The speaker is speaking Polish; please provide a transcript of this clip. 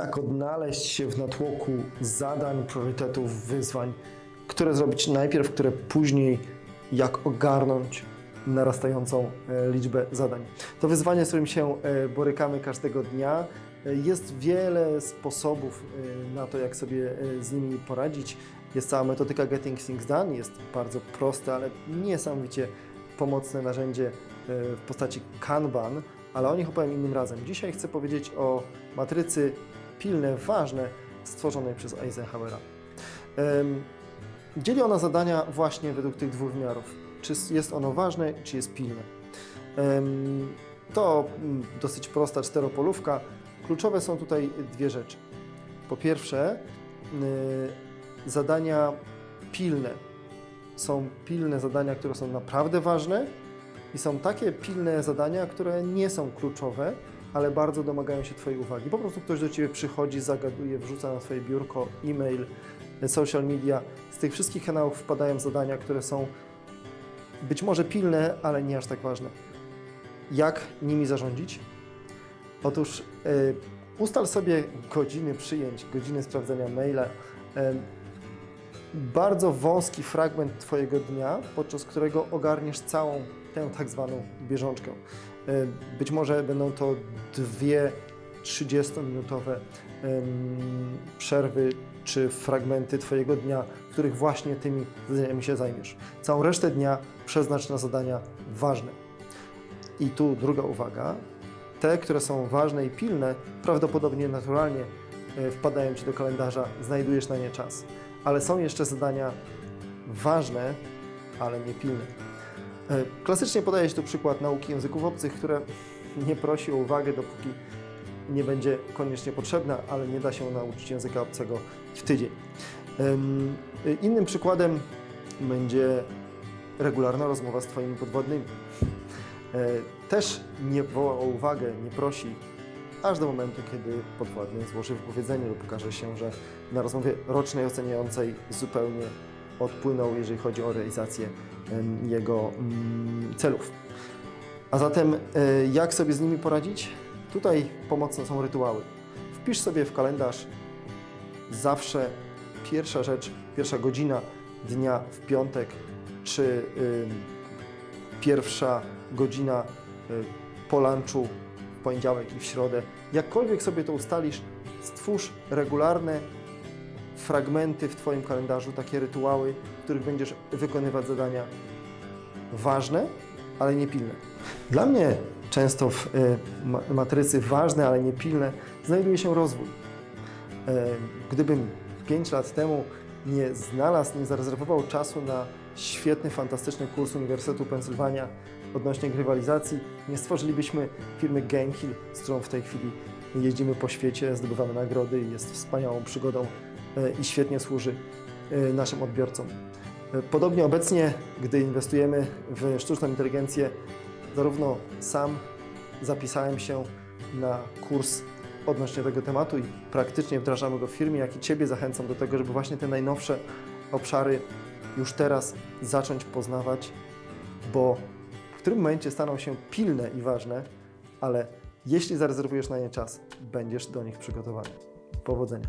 jak odnaleźć się w natłoku zadań, priorytetów, wyzwań, które zrobić najpierw, które później, jak ogarnąć narastającą e, liczbę zadań. To wyzwanie, z którym się e, borykamy każdego dnia. E, Jest wiele sposobów na to, jak sobie z nimi poradzić. Jest cała metodyka Getting Things Done, jest bardzo proste, ale niesamowicie pomocne narzędzie w postaci Kanban, ale o nich opowiem innym razem. Dzisiaj chcę powiedzieć o matrycy pilne, ważne, stworzonej przez Eisenhowera. Dzieli ona zadania właśnie według tych dwóch wymiarów. Czy jest ono ważne, czy jest pilne. To mm, dosyć prosta czteropolówka. Kluczowe są tutaj dwie rzeczy. Po pierwsze, y, zadania pilne. Są pilne zadania, które są naprawdę ważne i są takie pilne zadania, które nie są kluczowe, ale bardzo domagają się Twojej uwagi. Po prostu ktoś do Ciebie przychodzi, zagaduje, wrzuca na Twoje biurko e-mail, social media. Z tych wszystkich kanałów wpadają zadania, które są być może pilne, ale nie aż tak ważne. Jak nimi zarządzić? Otóż y, ustal sobie godziny przyjęć, godziny sprawdzania maila. em, bardzo wąski fragment Twojego dnia, podczas którego ogarniesz całą tę tak zwaną bieżączkę. E, Być może będą to dwie 30-minutowe em, przerwy czy fragmenty Twojego dnia, w których właśnie tymi zadaniami się zajmiesz. Całą resztę dnia przeznacz na zadania ważne. I tu druga uwaga. Te, które są ważne i pilne, prawdopodobnie naturalnie e, wpadają Ci do kalendarza, znajdujesz na nie czas. Ale są jeszcze zadania ważne, ale nie pilne. E, Klasycznie podaje się tu przykład nauki języków obcych, które nie prosi o uwagę, dopóki nie będzie koniecznie potrzebna, ale nie da się nauczyć języka obcego w tydzień. E, Innym przykładem będzie regularna rozmowa z Twoimi podwodnymi. E, Też nie woła o uwagę, nie prosi, aż do momentu, kiedy podwładny złoży wypowiedzenie lub okaże się, że na rozmowie rocznej oceniającej zupełnie odpłynął, jeżeli chodzi o realizację jego mm, celów. A zatem, e, jak sobie z nimi poradzić? Tutaj pomocne są rytuały. Wpisz sobie w kalendarz zawsze pierwsza rzecz, pierwsza godzina dnia w piątek, czy pierwsza godzina y, po lunchu w poniedziałek i w środę. Jakkolwiek sobie to ustalisz, stwórz regularne fragmenty w Twoim kalendarzu, takie rytuały, w których będziesz wykonywać zadania ważne, ale nie pilne. Dla mnie często w ma- matrycy ważne, ale nie pilne znajduje się rozwój. E, Gdybym 5 lat temu nie znalazł, nie zarezerwował czasu na świetny, fantastyczny kurs Uniwersytetu Pensylwania odnośnie grywalizacji, nie stworzylibyśmy firmy Gamehill, z którą w tej chwili jeździmy po świecie, zdobywamy nagrody i jest wspaniałą przygodą e, i świetnie służy e, naszym odbiorcom. E, Podobnie obecnie, gdy inwestujemy w sztuczną inteligencję, zarówno sam zapisałem się na kurs odnośnie tego tematu i praktycznie wdrażamy go w firmie, jak i Ciebie zachęcam do tego, żeby właśnie te najnowsze obszary już teraz zacząć poznawać, bo w którym momencie staną się pilne i ważne, ale jeśli zarezerwujesz na nie czas, będziesz do nich przygotowany. Powodzenia.